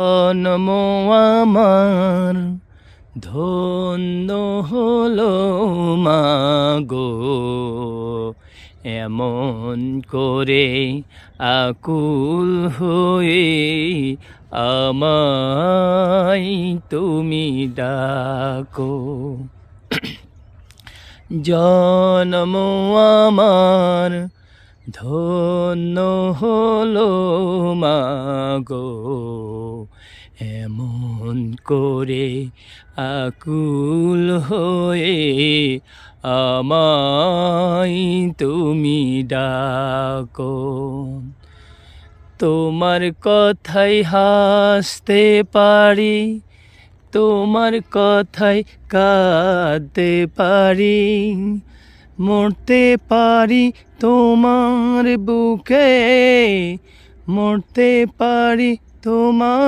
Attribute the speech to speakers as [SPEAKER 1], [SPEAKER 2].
[SPEAKER 1] জন্ম আমার। ধন্য হলো মাগো। এমন করে আকুল হয়ে আমায় তুমি ডাকো। জন্ম আমার ধন্য হলো মাগো, এমন করে আকুল হয়ে আমায় তুমি ডাকো। তোমার কথাই হাসতে পারি, তোমার কথাই কাঁদতে পারি মরতে পারি তোমার বুকে মরতে পারি তোমার